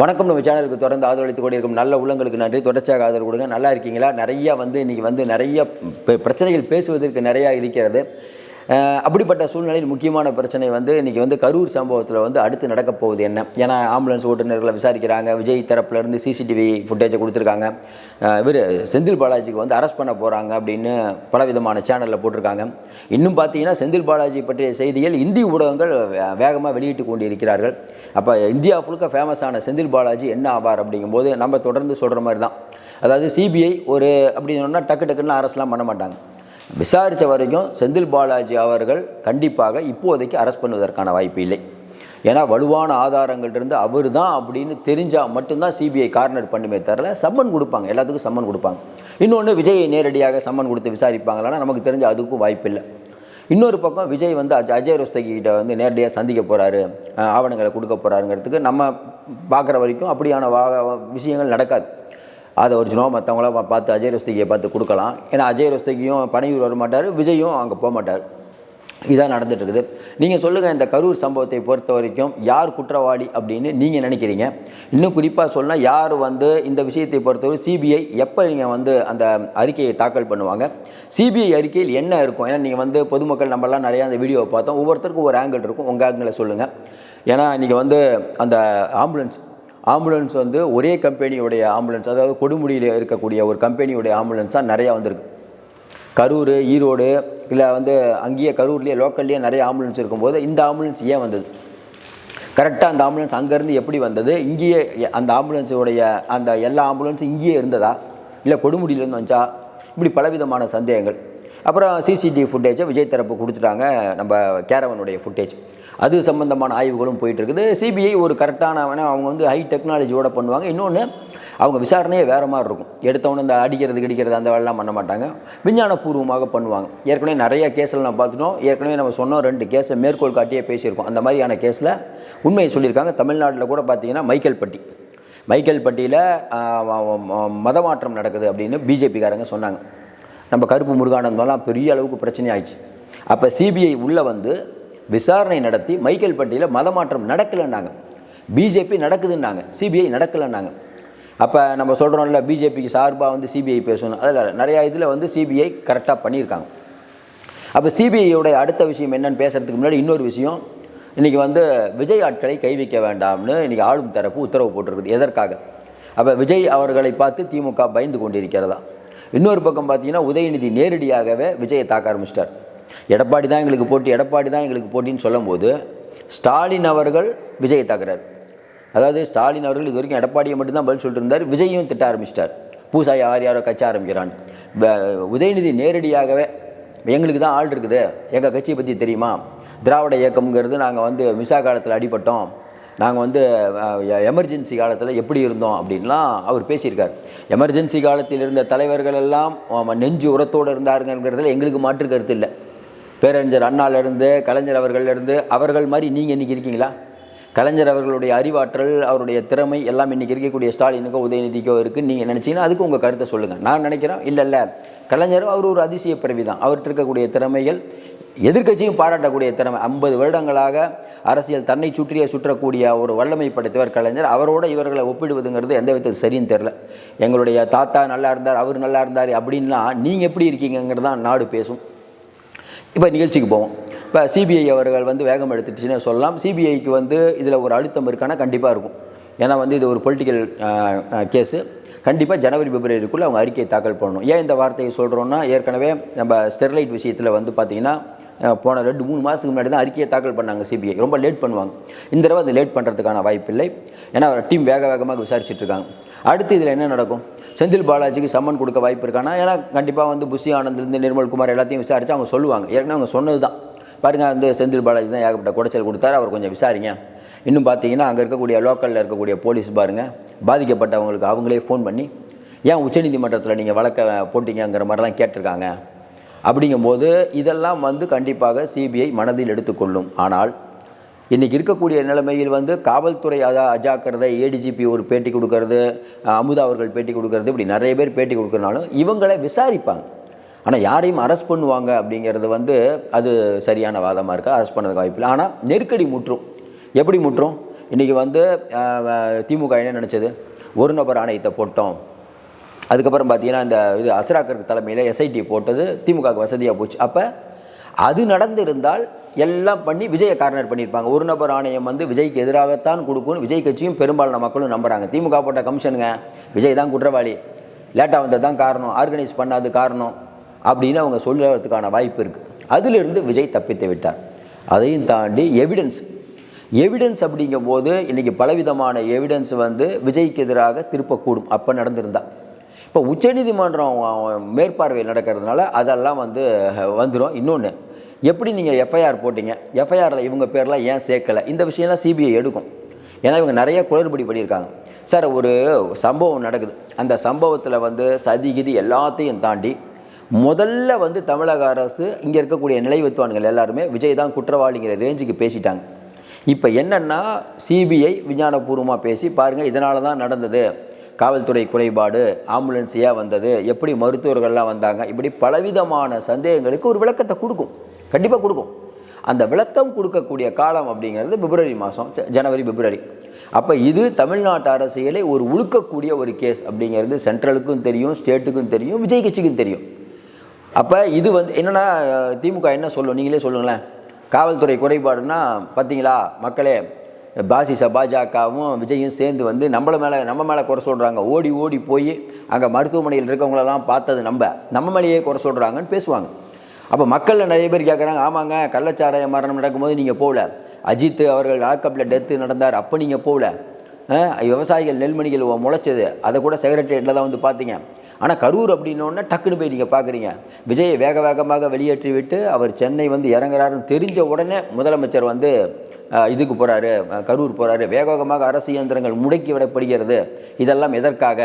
வணக்கம். நம்ம சேனலுக்கு தொடர்ந்து ஆதரவளித்து கொண்டிருக்கும் நல்ல உள்ளங்களுக்கு நன்றி. தொடர்ச்சியாக ஆதரவு கொடுங்க. நல்லா இருக்கீங்களா? நிறைய வந்து இன்றைக்கி வந்து நிறைய பிரச்சனைகள் பேசுவதற்கு நிறையா இருக்கிறது. அப்படிப்பட்ட சூழ்நிலையில் முக்கியமான பிரச்சனை வந்து இன்றைக்கி வந்து கரூர் சம்பவத்தில் வந்து அடுத்து நடக்கப் போகுது என்ன? ஏன்னா ஆம்புலன்ஸ் ஓட்டுநர்களை விசாரிக்கிறாங்க விஜய் தரப்புலேருந்து சிசிடிவி ஃபுட்டேஜை கொடுத்துருக்காங்க. இவர் செந்தில் பாலாஜிக்கு வந்து அரெஸ்ட் பண்ண போகிறாங்க அப்படின்னு பல விதமான சேனலில் போட்டிருக்காங்க. இன்னும் பார்த்தீங்கன்னா செந்தில் பாலாஜி பற்றிய செய்திகள் இந்தி ஊடகங்கள் வேகமாக வெளியிட்டு கொண்டு இருக்கிறார்கள் அப்போ இந்தியா ஃபுல்க ஃபேமஸான செந்தில் பாலாஜி என்ன ஆவார் அப்படிங்கும்போது நம்ம தொடர்ந்து சொல்கிற மாதிரி தான் அதாவது சிபிஐ ஒரு அப்படின்னு சொன்னால் டக்கு டக்குன்னு அரசெலாம் பண்ண மாட்டாங்க. விசாரித்த வரைக்கும் செந்தில் பாலாஜி அவர்கள் கண்டிப்பாக இப்போதைக்கு அரெஸ்ட் பண்ணுவதற்கான வாய்ப்பு இல்லை. ஏன்னா வலுவான ஆதாரங்கள் இருந்து அவர் தான் அப்படின்னு தெரிஞ்சால் மட்டும்தான் சிபிஐ கார்னர் பண்ணுமே தரல சம்மன் கொடுப்பாங்க எல்லாத்துக்கும் சம்மன் கொடுப்பாங்க. இன்னொன்று விஜயை நேரடியாக சம்மன் கொடுத்து விசாரிப்பாங்களான்னா நமக்கு தெரிஞ்ச அதுக்கும் வாய்ப்பு இல்லை. இன்னொரு பக்கம் விஜய் வந்து அஜ அஜய் ரோஸ்தகிட்ட வந்து நேரடியாக சந்திக்க போகிறாரு ஆவணங்களை கொடுக்க போகிறாருங்கிறதுக்கு நம்ம பார்க்குற வரைக்கும் அப்படியான வா விஷயங்கள் நடக்காது. அதை ஒரிஜினோ மற்றவங்களாம் பார்த்து அஜய் ரோஸ்தகியை பார்த்து கொடுக்கலாம். ஏன்னா அஜய் ரோஸ்தகியும் பனையூர் வர மாட்டார் விஜயும் அங்கே போக மாட்டார். இதான் நடந்துட்டு இருக்குது நீங்கள் சொல்லுங்கள் இந்த கரூர் சம்பவத்தை பொறுத்த வரைக்கும் யார் குற்றவாளி அப்படின்னு நீங்கள் நினைக்கிறீங்க? இன்னும் குறிப்பாக சொன்னால் யார் வந்து இந்த விஷயத்தை பொறுத்தவரை சிபிஐ எப்போ நீங்கள் வந்து அந்த அறிக்கையை தாக்கல் பண்ணுவாங்க? சிபிஐ அறிக்கையில் என்ன இருக்கும்? ஏன்னா நீங்கள் வந்து பொதுமக்கள் நம்மலாம் நிறையா அந்த வீடியோவை பார்த்தோம். ஒவ்வொருத்தருக்கும் ஒரு ஆங்கிள் இருக்கும். உங்கள் ஆங்கிளை சொல்லுங்கள் ஏன்னா இன்றைக்கி வந்து அந்த ஆம்புலன்ஸ் ஆம்புலன்ஸ் வந்து ஒரே கம்பெனியுடைய ஆம்புலன்ஸ் அதாவது கொடுமுடியில் இருக்கக்கூடிய ஒரு கம்பெனியுடைய ஆம்புலன்ஸ் தான் நிறையா வந்திருக்கு. கரூர் ஈரோடு இல்லை வந்து அங்கேயே கரூர்லேயே லோக்கல்லையே நிறைய ஆம்புலன்ஸ் இருக்கும்போது இந்த ஆம்புலன்ஸ் ஏன் வந்தது? கரெக்டாக அந்த ஆம்புலன்ஸ் அங்கேருந்து எப்படி வந்தது? இங்கேயே அந்த ஆம்புலன்ஸுடைய அந்த எல்லா ஆம்புலன்ஸும் இங்கேயே இருந்ததா? இல்லை கொடுமுடியிலேருந்து வந்துச்சா? இப்படி பலவிதமான சந்தேகங்கள். அப்புறம் சிசிடிவி ஃபுட்டேஜை விஜய் தரப்பு கொடுத்துட்டாங்க நம்ம கேரவனுடைய ஃபுட்டேஜ் அது சம்பந்தமான ஆய்வுகளும் போயிட்டு இருக்குது சிபிஐ ஒரு கரெக்டான அவங்க வந்து ஹை டெக்னாலஜியோட பண்ணுவாங்க. இன்னொன்று அவங்க விசாரணையே வேறு மாதிரி இருக்கும். எடுத்தவொன்னே இந்த அடிக்கிறது கிடிக்கிறது அந்த வேலைலாம் பண்ண மாட்டாங்க. விஞ்ஞானபூர்வமாக பண்ணுவாங்க. ஏற்கனவே நிறைய கேஸில் நான் பார்த்துட்டோம். ஏற்கனவே நம்ம சொன்னோம் ரெண்டு கேஸை மேற்கோள் காட்டியே பேசியிருக்கோம். அந்த மாதிரியான கேஸில் உண்மையை சொல்லியிருக்காங்க. தமிழ்நாட்டில் கூட பார்த்தீங்கன்னா மைக்கேல்பட்டி. மைக்கேல்பட்டியில் மதமாற்றம் நடக்குது அப்படின்னு பிஜேபிக்காரங்க சொன்னாங்க. நம்ம கருப்பு முருகானந்தம்லாம் பெரிய அளவுக்கு பிரச்சனை ஆயிடுச்சு அப்போ சிபிஐ உள்ளே வந்து விசாரணை நடத்தி மைக்கேல் பட்டியில் மதமாற்றம் நடக்கலைன்னாங்க. பிஜேபி நடக்குதுன்னாங்க. சிபிஐ நடக்கலைன்னாங்க. அப்போ நம்ம சொல்கிறோம்ல பிஜேபிக்கு சார்பாக வந்து சிபிஐ பேசணும். அதில் நிறையா இதில் வந்து சிபிஐ கரெக்டாக பண்ணியிருக்காங்க. அப்போ சிபிஐயோட அடுத்த விஷயம் என்னன்னு பேசுறதுக்கு முன்னாடி இன்னொரு விஷயம். இன்றைக்கி வந்து விஜய் ஆட்களை கை வைக்க வேண்டாம்னு இன்றைக்கி ஆளும் தரப்பு உத்தரவு போட்டிருக்குது. எதற்காக? அப்போ விஜய் அவர்களை பார்த்து திமுக பயந்து கொண்டிருக்கிறதா? இன்னொரு பக்கம் பார்த்தீங்கன்னா உதயநிதி நேரடியாகவே விஜயை தாக்க ஆரம்பிச்சிட்டார். எடப்பாடி தான் எங்களுக்கு போட்டி எடப்பாடி தான் எங்களுக்கு போட்டின்னு சொல்லும்போது ஸ்டாலின் அவர்கள் விஜயை தாக்குறார். அதாவது ஸ்டாலின் அவர்கள் இது வரைக்கும் எடப்பாடியை மட்டும்தான் பதில் சொல்லிட்டு இருந்தார் விஜயும் திட்ட ஆரம்பிச்சிட்டார். பூசா யார் யாரோ கட்ச ஆரம்பிக்கிறான் உதயநிதி நேரடியாகவே எங்களுக்கு தான் ஆள் இருக்குது எங்கள் கட்சியை பற்றி தெரியுமா? திராவிட இயக்கம்ங்கிறது நாங்கள் வந்து மிசா காலத்தில் அடிபட்டோம். நாங்கள் வந்து எமர்ஜென்சி காலத்தில் எப்படி இருந்தோம் அப்படின்லாம் அவர் பேசியிருக்கார். எமர்ஜென்சி காலத்தில் இருந்த தலைவர்கள் எல்லாம் நெஞ்சு உரத்தோடு இருந்தாருங்கிறதுல எங்களுக்கு மாற்று கருத்து இல்லை. பேரறிஞர் அண்ணாலேருந்து கலைஞர் அவர்கள்லேருந்து அவர்கள் மாதிரி நீங்கள் இன்றைக்கி இருக்கீங்களா? கலைஞர் அவர்களுடைய அறிவாற்றல் அவருடைய திறமை எல்லாம் இன்றைக்கி இருக்கக்கூடிய ஸ்டாலினுக்கோ உதயநிதிக்கோ இருக்குன்னு நீங்கள் நினச்சிங்கன்னா அதுக்கு உங்கள் கருத்தை சொல்லுங்கள் நான் நினைக்கிறேன் இல்லை இல்லை. கலைஞரும் அவர் ஒரு அதிசய பிறவி தான். அவர்கிட்ட இருக்கக்கூடிய திறமைகள் எதிர்க்கட்சியும் பாராட்டக்கூடிய திறமை. ஐம்பது வருடங்களாக அரசியல் தன்னை சுற்றியே சுற்றக்கூடிய ஒரு வல்லமை படைத்தவர் கலைஞர். அவரோட இவர்களை ஒப்பிடுவதுங்கிறது எந்த விதத்தில் சரின்னு தெரில எங்களுடைய தாத்தா நல்லா இருந்தார் அவர் நல்லா இருந்தார் அப்படின்னா நீங்கள் எப்படி இருக்கீங்கங்கிறது தான் நாடு பேசும். இப்போ நிகழ்ச்சிக்கு போவோம். இப்போ சிபிஐ அவர்கள் வந்து வேகம் எடுத்துட்டுச்சுன்னு சொல்லலாம். சிபிஐக்கு வந்து இதில் ஒரு அழுத்தம் இருக்கானா கண்டிப்பாக இருக்கும். ஏன்னா வந்து இது ஒரு பொலிட்டிக்கல் கேஸு கண்டிப்பாக ஜனவரி பிப்ரவரிக்குள்ளே அவங்க அறிக்கையை தாக்கல் பண்ணணும். ஏன் இந்த வார்த்தையை சொல்கிறோன்னா ஏற்கனவே நம்ம ஸ்டெர்லைட் விஷயத்தில் வந்து பார்த்திங்கன்னா போன ரெண்டு மூணு மாதத்துக்கு முன்னாடி தான் அறிக்கையை தாக்கல் பண்ணாங்க சிபிஐ ரொம்ப லேட் பண்ணுவாங்க. இந்த தடவை அது லேட் பண்ணுறதுக்கான வாய்ப்பில்லை. ஏன்னா டீம் வேக வேகமாக விசாரிச்சுட்ருக்காங்க அடுத்து இதில் என்ன நடக்கும்? செந்தில் பாலாஜிக்கு சம்மன் கொடுக்க வாய்ப்பு இருக்கானா? ஏன்னா கண்டிப்பாக வந்து புஷி ஆனந்த்லேருந்து நிர்மல்குமார் எல்லாத்தையும் விசாரித்து அவங்க சொல்லுவாங்க. ஏற்கனவே அவங்க சொன்னது தான் பாருங்கள் வந்து செந்தில் பாலாஜி தான் ஏகப்பட்ட குடைச்சல் கொடுத்தாரு. அவர் கொஞ்சம் விசாரிங்க. இன்னும் பார்த்தீங்கன்னா அங்கே இருக்கக்கூடிய லோக்கலில் இருக்கக்கூடிய போலீஸ் பாருங்கள் பாதிக்கப்பட்டவங்களுக்கு அவங்களே ஃபோன் பண்ணி ஏன் உச்சநீதிமன்றத்தில் நீங்கள் வழக்க போட்டிங்கிற மாதிரிலாம் கேட்டிருக்காங்க? அப்படிங்கும்போது இதெல்லாம் வந்து கண்டிப்பாக சிபிஐ மனதில் எடுத்துக்கொள்ளும். ஆனால் இன்றைக்கி இருக்கக்கூடிய நிலைமையில் வந்து காவல்துறை அதா அஜாக்கிரதை ஏடிஜிபி ஒரு பேட்டி கொடுக்கறது அமுதா அவர்கள் பேட்டி கொடுக்கறது இப்படி நிறைய பேர் பேட்டி கொடுக்குறனாலும் இவங்களை விசாரிப்பாங்க. ஆனால் யாரையும் அரெஸ்ட் பண்ணுவாங்க அப்படிங்கிறது வந்து அது சரியான வாதமாக இருக்குது அரெஸ்ட் பண்ணதுக்கு வாய்ப்பில்லை ஆனால் நெருக்கடி முற்றும். எப்படி முற்றும்? இன்றைக்கி வந்து திமுக என்ன நினச்சது? ஒரு நபர் ஆணையத்தை போட்டோம். அதுக்கப்புறம் பார்த்தீங்கன்னா இந்த இது அசராக்கருக்கு தலைமையில் எஸ்ஐடி போட்டது திமுகவுக்கு வசதியாக போச்சு. அப்போ அது நடந்திருந்தால் எல்லாம் பண்ணி விஜயை கார்னர் பண்ணியிருப்பாங்க. ஒரு நபர் ஆணையம் வந்து விஜய்க்கு எதிராகத்தான் கொடுக்கும்னு விஜய் கட்சியும் பெரும்பாலான மக்களும் நம்புறாங்க. திமுக போட்ட கமிஷனுங்க விஜய் தான் குற்றவாளி லேட்டாக வந்தது தான் காரணம் ஆர்கனைஸ் பண்ணாது காரணம் அப்படின்னு அவங்க சொல்லுறதுக்கான வாய்ப்பு இருக்குது அதிலிருந்து விஜய் தப்பித்து விட்டார். அதையும் தாண்டி எவிடன்ஸ் எவிடன்ஸ் அப்படிங்கும்போது இன்றைக்கி பலவிதமான எவிடன்ஸ் வந்து விஜய்க்கு எதிராக திருப்பக்கூடும். அப்போ நடந்திருந்தால் இப்போ உச்சநீதிமன்றம் மேற்பார்வையில் நடக்கிறதுனால அதெல்லாம் வந்து வந்துடும் இன்னொன்று எப்படி நீங்கள் எஃப்ஐஆர் போட்டீங்க? எஃப்ஐஆரில் இவங்க பேர்லாம் ஏன் சேர்க்கலை? இந்த விஷயம்லாம் சிபிஐ எடுக்கும். ஏன்னா இவங்க நிறைய குளறுபடி பண்ணியிருக்காங்க. சார் ஒரு சம்பவம் நடக்குது. அந்த சம்பவத்தில் வந்து சதிகிதி எல்லாத்தையும் தாண்டி முதல்ல வந்து தமிழக அரசு இங்கே இருக்கக்கூடிய நிலைவத்துவான்கள் எல்லாருமே விஜய் தான் குற்றவாளிங்கிற ரேஞ்சுக்கு பேசிட்டாங்க. இப்போ என்னென்னா சிபிஐ விஞ்ஞானபூர்வமாக பேசி பாருங்கள் இதனால தான் நடந்தது. காவல்துறை குறைபாடு ஆம்புலன்ஸ் ஏன் வந்தது எப்படி மருத்துவர்கள்லாம் வந்தாங்க இப்படி பலவிதமான சந்தேகங்களுக்கு ஒரு விளக்கத்தை கொடுக்கும். கண்டிப்பாக கொடுக்கும். அந்த விளக்கம் கொடுக்கக்கூடிய காலம் அப்படிங்கிறது பிப்ரவரி மாதம் ஜனவரி பிப்ரவரி. அப்போ இது தமிழ்நாட்டு அரசியலை ஒரு உழுக்கக்கூடிய ஒரு கேஸ் அப்படிங்கிறது சென்ட்ரலுக்கும் தெரியும் ஸ்டேட்டுக்கும் தெரியும் விஜய் கட்சிக்கும் தெரியும். அப்போ இது வந்து என்னென்னா திமுக என்ன சொல்லும்? நீங்களே சொல்லுங்களேன். காவல்துறை குறைபாடுனா பார்த்தீங்களா மக்களே பாசிச பாஜகவும் விஜயும் சேர்ந்து வந்து நம்மள மேலே நம்ம மேலே குறை சொல்கிறாங்க ஓடி ஓடி போய் அங்கே மருத்துவமனையில் இருக்கவங்களெல்லாம் பார்த்தது நம்ம. நம்ம மேலேயே குறை சொல்கிறாங்கன்னு பேசுவாங்க. அப்போ மக்களில் நிறைய பேர் கேட்குறாங்க ஆமாங்க கள்ளச்சாராய மரணம் நடக்கும்போது நீங்கள் போகல. அஜித் அவர்கள் லாக்கப்பில் டெத்து நடந்தார் அப்போ நீங்கள் போகல. விவசாயிகள் நெல்மணிகள் முளைச்சது. அதை கூட செக்ரட்டரியேட்டில் தான் வந்து பார்த்தீங்க. ஆனால் கரூர் அப்படின்னோடனே டக்குன்னு போய் நீங்கள் பார்க்குறீங்க விஜயை வேக வேகமாக வெளியேற்றி விட்டு அவர் சென்னை வந்து இறங்குறாருன்னு தெரிஞ்ச உடனே முதலமைச்சர் வந்து இதுக்கு போகிறாரு கரூர் போகிறாரு வேக வேகமாக அரசு இயந்திரங்கள் முடக்கி விடப்படுகிறது. இதெல்லாம் எதற்காக?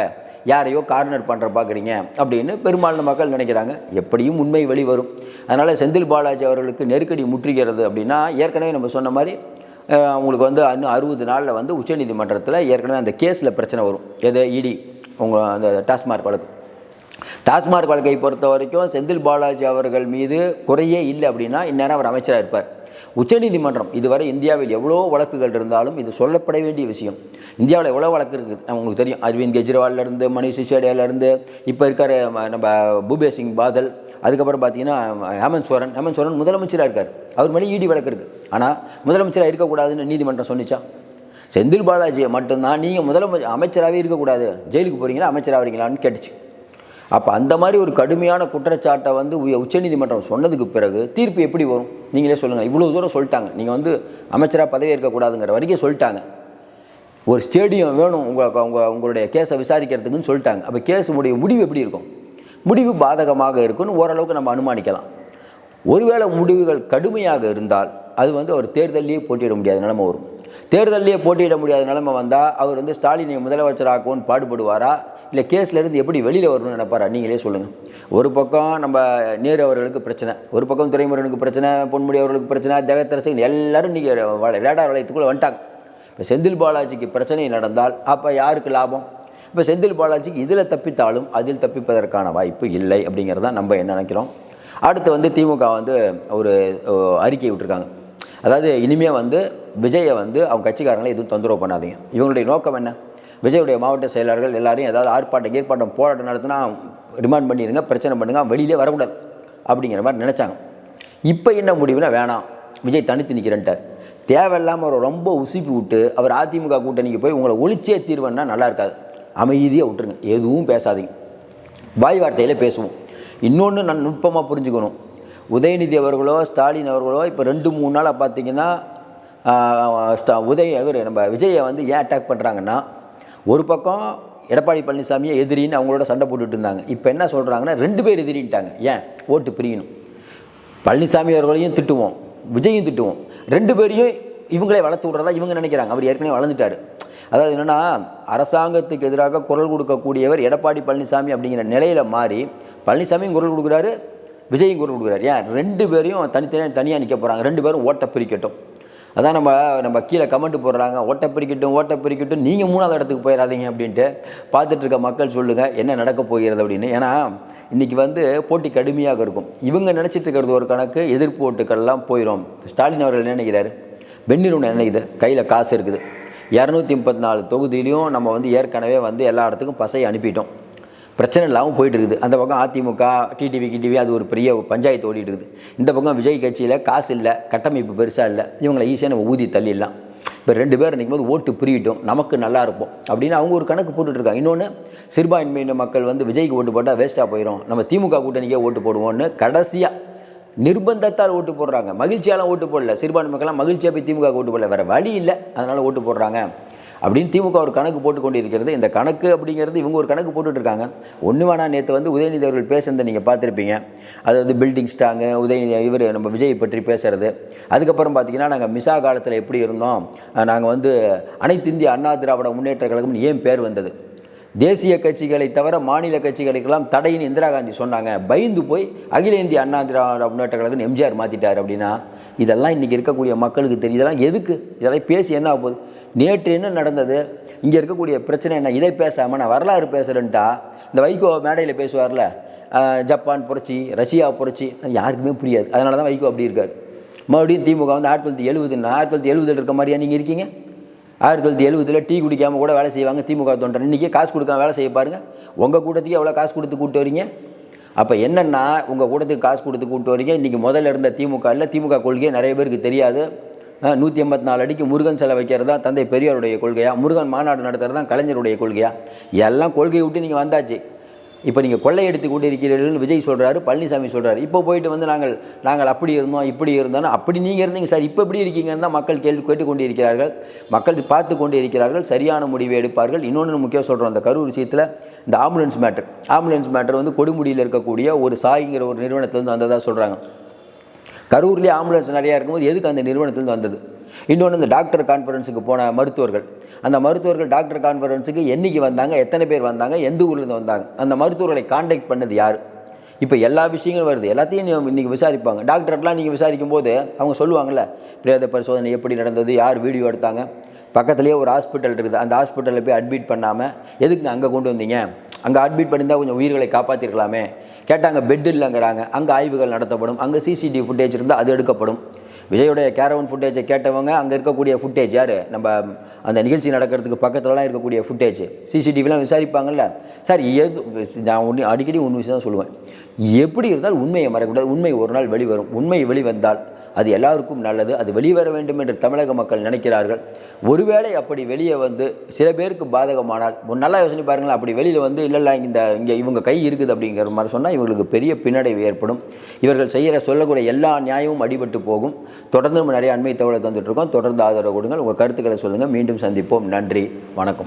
யாரையோ கார்னர் பண்ணுற பார்க்குறீங்க அப்படின்னு பெரும்பாலான மக்கள் நினைக்கிறாங்க. எப்படியும் உண்மை வெளிவரும் அதனால் செந்தில் பாலாஜி அவர்களுக்கு நெருக்கடி முற்றுகிறது அப்படின்னா ஏற்கனவே நம்ம சொன்ன மாதிரி உங்களுக்கு அவங்களுக்கு வந்து இன்னும் அறுபது நாளில் வந்து உச்சநீதிமன்றத்தில் ஏற்கனவே அந்த கேஸில் பிரச்சனை வரும். எது? இடி உங்கள் அந்த டாஸ்மார்க் வழக்கு. டாஸ்மார்க் வழக்கை பொறுத்த வரைக்கும் செந்தில் பாலாஜி அவர்கள் மீது குறையே இல்லை அப்படின்னா இந்நேரம் அவர் அமைச்சராக இருப்பார். உச்சநீதிமன்றம் இதுவரை இந்தியாவில் எவ்வளோ வழக்குகள் இருந்தாலும் இது சொல்லப்பட வேண்டிய விஷயம். இந்தியாவில் எவ்வளோ வழக்கு இருக்குது? உங்களுக்கு தெரியும். அரவிந்த் கெஜ்ரிவால்லேருந்து மணிஷ் சிசோடியாலேருந்து இப்போ இருக்கிற நம்ம பூபேஷ் சிங் பாதல் அதுக்கப்புறம் பார்த்தீங்கன்னா ஹேமந்த் சோரன். ஹேமந்த் சோரன் முதலமைச்சராக இருக்கார். அவர் மேலே ஈடி வழக்கு இருக்குது ஆனால் முதலமைச்சராக இருக்கக்கூடாதுன்னு நீதிமன்றம் சொன்னிச்சா? செந்தில் பாலாஜியை மட்டும்தான் நீங்கள் முதலமைச்சர் அமைச்சராகவே இருக்கக்கூடாது. ஜெயிலுக்கு போகிறீங்களா அமைச்சராகிறீங்களான்னு கேட்டுச்சு. அப்போ அந்த மாதிரி ஒரு கடுமையான குற்றச்சாட்டை வந்து உச்சநீதிமன்றம் சொன்னதுக்கு பிறகு தீர்ப்பு எப்படி வரும்? நீங்களே சொல்லுங்கள் இவ்வளோ தூரம் சொல்லிட்டாங்க. நீங்கள் வந்து அமைச்சராக பதவி இருக்கக்கூடாதுங்கிற வரைக்கும் சொல்லிட்டாங்க. ஒரு ஸ்டேடியம் வேணும் உங்கள் உங்கள் உங்களுடைய கேஸை விசாரிக்கிறதுக்குன்னு சொல்லிட்டாங்க. அப்போ கேஸ் உடைய முடிவு எப்படி இருக்கும்? முடிவு பாதகமாக இருக்குன்னு ஓரளவுக்கு நம்ம அனுமானிக்கலாம். ஒருவேளை முடிவுகள் கடுமையாக இருந்தால் அது வந்து அவர் தேர்தலையே போட்டியிட முடியாத நிலைமை வரும். தேர்தலையே போட்டியிட முடியாத நிலைமை வந்தால் அவர் வந்து ஸ்டாலினை முதலமைச்சராக்குவோன்னு பாடுபடுவாரா? இல்லை கேஸ்லேருந்து எப்படி வெளியில் வரணும்னு நினைப்பாரா? நீங்களே சொல்லுங்கள் ஒரு பக்கம் நம்ம நேரு அவர்களுக்கு பிரச்சனை ஒரு பக்கம் துறைமுருகனுக்கு பிரச்சனை பொன்முடி அவர்களுக்கு பிரச்சனை ஜெகத்தரசன் எல்லாரும் நீங்கள் ரேடார் வளையத்துக்குள்ளே வந்துட்டாங்க. இப்போ செந்தில் பாலாஜிக்கு பிரச்சனை நடந்தால் அப்போ யாருக்கு லாபம்? இப்போ செந்தில் பாலாஜிக்கு இதில் தப்பித்தாலும் அதில் தப்பிப்பதற்கான வாய்ப்பு இல்லை அப்படிங்கிறதான் நம்ம என்ன நினைக்கிறோம்? அடுத்து வந்து திமுக வந்து ஒரு அறிக்கை விட்டுருக்காங்க. அதாவது இனிமேல் வந்து விஜயை வந்து அவங்க கட்சிக்காரங்களை எதுவும் தொந்தரவு பண்ணாதீங்க. இவங்களுடைய நோக்கம் என்ன? விஜயுடைய மாவட்ட செயலாளர்கள் எல்லாரையும் ஏதாவது ஆர்ப்பாட்டம் ஏற்பாட்டம் போராட்டம் நடத்தினா ரிமாண்ட் பண்ணிடுங்க பிரச்சனை பண்ணுங்க வெளியிலே வரக்கூடாது அப்படிங்கிற மாதிரி நினச்சாங்க. இப்போ என்ன முடிவுனா வேணாம் விஜய் தனித்து நிற்கிறேன்ட்டார் தேவையில்லாமல் அவரை ரொம்ப உசுப்பி விட்டு அவர் அதிமுக கூட்டணிக்கு போய் உங்களை ஒழிச்சே தீர்வுன்னா நல்லா இருக்காது. அமைதியாக விட்டுருங்க எதுவும் பேசாதீங்க. வாய் வார்த்தையில் பேசுவோம். இன்னொன்று நான் நுட்பமாக புரிஞ்சுக்கணும். உதயநிதி அவர்களோ ஸ்டாலின் அவர்களோ இப்போ ரெண்டு மூணு நாளாக பார்த்தீங்கன்னா உதய இவர் நம்ம விஜயை வந்து ஏன் அட்டாக் பண்ணுறாங்கன்னா ஒரு பக்கம் எடப்பாடி பழனிசாமியை எதிரின்னு அவங்களோட சண்டை போட்டுட்டு இருந்தாங்க. இப்போ என்ன சொல்கிறாங்கன்னா ரெண்டு பேர் எதிரின்ட்டாங்க. ஏன்? ஓட்டு பிரியணும். பழனிசாமி அவர்களையும் திட்டுவோம். விஜயும் திட்டுவோம். ரெண்டு பேரையும் இவங்களே வளர்த்து விட்றதா இவங்க நினைக்கிறாங்க. அவர் ஏற்கனவே வளர்ந்துட்டார். அதாவது என்னென்னா அரசாங்கத்துக்கு எதிராக குரல் கொடுக்கக்கூடியவர் எடப்பாடி பழனிசாமி அப்படிங்கிற நிலையில் மாறி பழனிசாமியும் குரல் கொடுக்குறாரு விஜயும் குரல் கொடுக்குறாரு. ஏன்? ரெண்டு பேரையும் தனித்தனியாக தனியாக நிற்க போகிறாங்க ரெண்டு பேரும் ஓட்டை பிரிக்கட்டும். அதான் நம்ம நம்ம கீழே கமெண்ட் போடுறாங்க. ஓட்டை பிரிக்கட்டும் ஓட்டை பிரிக்கட்டும். நீங்கள் மூணாவது இடத்துக்கு போயிடாதீங்க அப்படின்ட்டு பார்த்துட்டு இருக்க மக்கள் சொல்லுங்கள் என்ன நடக்க போகிறது அப்படின்னு. ஏன்னா இன்றைக்கி வந்து போட்டி கடுமையாக இருக்கும். இவங்க நினச்சிட்டு இருக்கிறது ஒரு கணக்கு எதிர்ப்பு ஓட்டுக்கள்லாம் போயிடும் ஸ்டாலின் அவர்கள் என்ன நினைக்கிறார்? வெந்நீர் நினைக்குது? கையில் காசு இருக்குது. இரநூத்தி முப்பத்தி நாலு தொகுதியிலையும் நம்ம வந்து ஏற்கனவே வந்து எல்லா இடத்துக்கும் பசையை அனுப்பிட்டோம். பிரச்சனை இல்லாமல் போயிட்டு இருக்குது அந்த பக்கம் அதிமுக டிடிவி கிடிவி அது ஒரு பெரிய பஞ்சாயத்து ஓடிட்டு இருக்குது இந்த பக்கம் விஜய் கட்சியில் காசு இல்லை கட்டமைப்பு பெருசாக இல்லை. இவங்களை ஈஸியாக நம்ம ஊதி தள்ளிடலாம். இப்போ ரெண்டு பேர் நிற்கும் போது ஓட்டு புரியட்டும் நமக்கு நல்லா இருப்போம் அப்படின்னு அவங்க ஒரு கணக்கு போட்டுட்ருக்காங்க. இன்னொன்று சிறுபான்மையின மக்கள் வந்து விஜய்க்கு ஓட்டு போட்டால் வேஸ்ட்டாக போயிடும் நம்ம திமுக கூட்டணிக்கே ஓட்டு போடுவோம்னு கடைசியாக நிர்பந்தத்தால் ஓட்டு போடுறாங்க. மகிழ்ச்சியாலாம் ஓட்டு போடல. சிறுபான்மை மக்கள்லாம் மகிழ்ச்சியாக போய் திமுக ஓட்டு போடல. வேறு வழி இல்லை. அதனால் ஓட்டு போடுறாங்க. அப்படின்னு திமுக ஒரு கணக்கு போட்டு கொண்டு இருக்கிறது இந்த கணக்கு அப்படிங்கிறது இவங்க ஒரு கணக்கு போட்டுட்ருக்காங்க ஒன்று வேணா நேற்று வந்து உதயநிதி அவர்கள் பேசுனதை நீங்கள் பார்த்துருப்பீங்க. அதாவது பில்டிங் ஸ்டாங்கு உதயநிதி இவர் நம்ம விஜய் பற்றி பேசுகிறது அதுக்கப்புறம் பார்த்தீங்கன்னா நாங்கள் மிசா காலத்தில் எப்படி இருந்தோம்? நாங்கள் வந்து அனைத்து இந்திய அண்ணா திராவிட முன்னேற்ற கழகம்னு ஏன் பேர் வந்தது? தேசிய கட்சிகளை தவிர மாநில கட்சிகளுக்கெல்லாம் தடைன்னு இந்திரா காந்தி சொன்னாங்க. பயந்து போய் அகில இந்திய அண்ணா திராவிட முன்னேற்ற கழகம் எம்ஜிஆர் மாற்றிட்டார் அப்படின்னா இதெல்லாம் இன்றைக்கி இருக்கக்கூடிய மக்களுக்கு தெரியும். இதெல்லாம் எதுக்கு? இதெல்லாம் பேசி என்ன ஆகுது நேற்று என்ன நடந்தது? இங்கே இருக்கக்கூடிய பிரச்சனை என்ன? இதை பேசாமல் நான் வரலாறு பேசுகிறேன்ட்டா இந்த வைகோ மேடையில் பேசுவார்ல ஜப்பான் புரட்சி ரஷ்யா புரட்சி யாருக்குமே புரியாது. அதனால தான் வைகோ அப்படி இருக்கார். மறுபடியும் திமுக வந்து ஆயிரத்தி தொள்ளாயிரத்தி எழுபதுன்னா ஆயிரத்தி தொள்ளாயிரத்தி எழுபதில் இருக்க மாதிரியா நீங்கள் இருக்கீங்க? ஆயிரத்தி தொள்ளாயிரத்தி எழுபதில் டீ குடிக்காமல் கூட வேலை செய்வாங்க திமுக தொண்டர். இன்றைக்கி காசு கொடுக்காம வேலை செய்ய பாருங்கள் உங்கள் கூட்டத்துக்கு எவ்வளோ காசு கொடுத்து கூப்பிட்டு வரீங்க? அப்போ என்னென்னா உங்கள் கூட்டத்துக்கு காசு கொடுத்து கூப்பிட்டு வரீங்க. இன்றைக்கி முதல்ல இருந்த திமுக இல்லை திமுக கொள்கையே நிறைய பேருக்கு தெரியாது. நூற்றி எண்பத்தி நாலு அடிக்கு முருகன் சிலை வைக்கிறது தான் தந்தை பெரியாருடைய கொள்கையா? முருகன் மாநாடு நடத்துறது தான் கலைஞருடைய கொள்கையா? எல்லாம் கொள்கையை விட்டு நீங்கள் வந்தாச்சு. இப்போ நீங்கள் கொள்ளையடித்து கொண்டு இருக்கிறீர்கள்னு விஜய் சொல்கிறாரு பழனிசாமி சொல்கிறாரு இப்போ போயிட்டு வந்து நாங்கள் நாங்கள் அப்படி இருந்தோம் இப்படி இருந்தோம் அப்படி நீங்கள் இருந்தீங்க சார். இப்போ எப்படி இருக்கீங்கன்னு தான் மக்கள் கேள்வி கேட்டுக்கொண்டு இருக்கிறார்கள் மக்கள் பார்த்து கொண்டு இருக்கிறார்கள் சரியான முடிவை எடுப்பார்கள். இன்னொன்று முக்கியம் சொல்கிறோம் அந்த கரூர் விஷயத்தில் இந்த ஆம்புலன்ஸ் மேட்டர் ஆம்புலன்ஸ் மேட்டர் வந்து கொடுமுடியில் இருக்கக்கூடிய ஒரு சாய்ங்கிற ஒரு நிறுவனத்திலேருந்து வந்ததாக சொல்கிறாங்க கரூர்லேயே ஆம்புலன்ஸ் நிறையா இருக்கும்போது எதுக்கு அந்த நிறுவனத்திலேருந்து வந்தது? இன்னொன்று இந்த டாக்டர் கான்ஃபரன்ஸுக்கு போன மருத்துவர்கள். அந்த மருத்துவர்கள் டாக்டர் கான்ஃபரன்ஸுக்கு என்றைக்கு வந்தாங்க? எத்தனை பேர் வந்தாங்க? எந்த ஊர்லேருந்து வந்தாங்க? அந்த மருத்துவர்களை காண்டாக்ட் பண்ணது யார்? இப்போ எல்லா விஷயங்களும் வருது. எல்லாத்தையும் இன்றைக்கி விசாரிப்பாங்க. டாக்டர்லாம் நீங்கள் விசாரிக்கும் போது அவங்க சொல்லுவாங்கள்ல பிரேத பரிசோதனை எப்படி நடந்தது? யார் வீடியோ எடுத்தாங்க? பக்கத்துலேயே ஒரு ஹாஸ்பிட்டல் இருக்குது. அந்த ஹாஸ்பிட்டலில் போய் அட்மிட் பண்ணாமல் எதுக்கு அங்கே கொண்டு வந்தீங்க? அங்கே அட்மிட் பண்ணியிருந்தால் கொஞ்சம் உயிர்களை காப்பாற்றிருக்கலாமே கேட்டாங்க பெட் இல்லைங்கிறாங்க. அங்கே ஆய்வுகள் நடத்தப்படும். அங்கே சிசிடிவி ஃபுட்டேஜ் இருந்தால் அது எடுக்கப்படும். விஜயோடைய கேரவன் ஃபுட்டேஜை கேட்டவங்க அங்கே இருக்கக்கூடிய ஃபுட்டேஜ் யார்? நம்ம அந்த நிகழ்ச்சி நடக்கிறதுக்கு பக்கத்துலலாம் இருக்கக்கூடிய ஃபுட்டேஜ் சிசிடிவிலாம் விசாரிப்பாங்கல்ல. சார் எது நான் ஒன்று அடிக்கடி ஒன்று விஷயம் தான் சொல்லுவேன். எப்படி இருந்தால் உண்மையை மறக்கக்கூடாது. உண்மை ஒரு நாள் வெளிவரும். உண்மை வெளிவந்தால் அது எல்லாருக்கும் நல்லது அது வெளிவர வேண்டும் என்று தமிழக மக்கள் நினைக்கிறார்கள். ஒருவேளை அப்படி வெளியே வந்து சில பேருக்கு பாதகமானால் ஒரு நல்லா யோசனை பாருங்களேன் அப்படி வெளியில் வந்து இல்லை இல்லை இந்த இங்கே இவங்க கை இருக்குது அப்படிங்கிற மாதிரி சொன்னால் இவங்களுக்கு பெரிய பின்னடைவு ஏற்படும். இவர்கள் செய்கிற சொல்லக்கூடிய எல்லா நியாயமும் அடிபட்டு போகும். தொடர்ந்து நம்ம நிறைய அண்மை தகவலை தந்துட்டு இருக்கோம். தொடர்ந்து ஆதரவு கொடுங்கள். உங்கள் கருத்துக்களை சொல்லுங்கள் மீண்டும் சந்திப்போம். நன்றி. வணக்கம்.